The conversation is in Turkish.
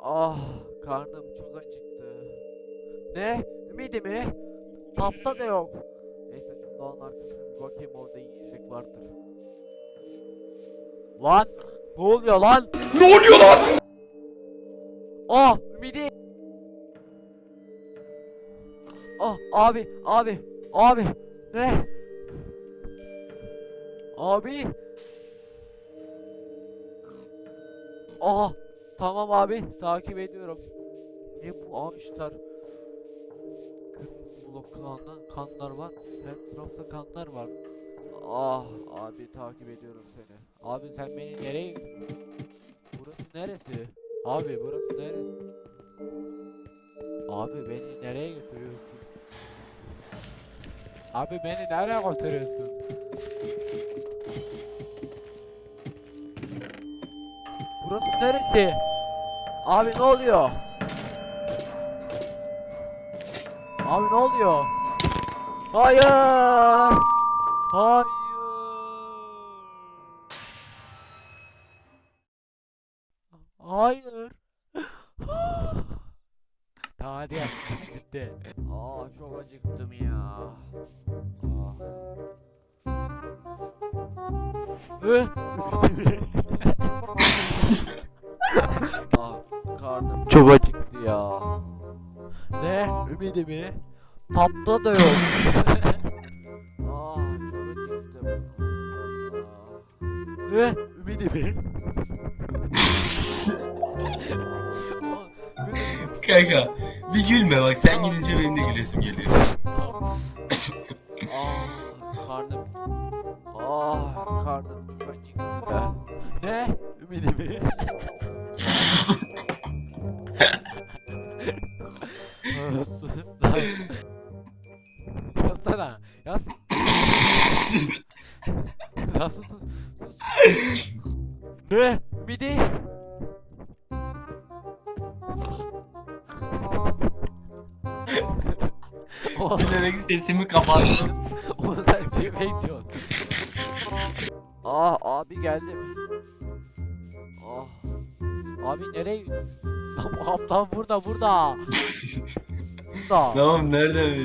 Ah karnım çok acıktı. Ne? Ümidi mi? Tapta da yok. Neyse şu dağın arkasına bir bakayım orada yiyecek vardır. Lan! Ne oluyor lan? Ne oluyor lan? Ah Ümidi! Ah abi abi abi ne? Abi! Ah tamam abi takip ediyorum. Niye bu ağaçlar kırmızı blok kanlar, kanlar var. Her tarafta kanlar var. Ah abi takip ediyorum seni. Abi sen beni nereye götürüyorsun? Burası neresi? Abi burası neresi? Abi beni nereye götürüyorsun? Abi beni nereye götürüyorsun? Burası neresi? Abi ne oluyor? Abi ne oluyor? Hayır! Hayır! Hayır! tamam hadi gel. Bitti. Aa çok acıktım ya. Aa. Hı? Aa, karnım çok acıktı ya. Ne? Ümidi mi? Tapta da yok. Aa çok acıktım. Aa. Ne? Ümidi mi? Aa, Kanka bir gülme bak sen gülünce benim de gülesim geliyor. Ah karnım. Ah karnım çok Yazsana. Yaz. Ya sus sus. sus. Ne? Ümidi? Oğlum, Bilerek sesimi kapattım. oğlum sen kimi bekliyorsun? Ah abi geldim. Ah. Abi nereye gidiyorsun? Aptal burada burada. Burada. tamam nerede?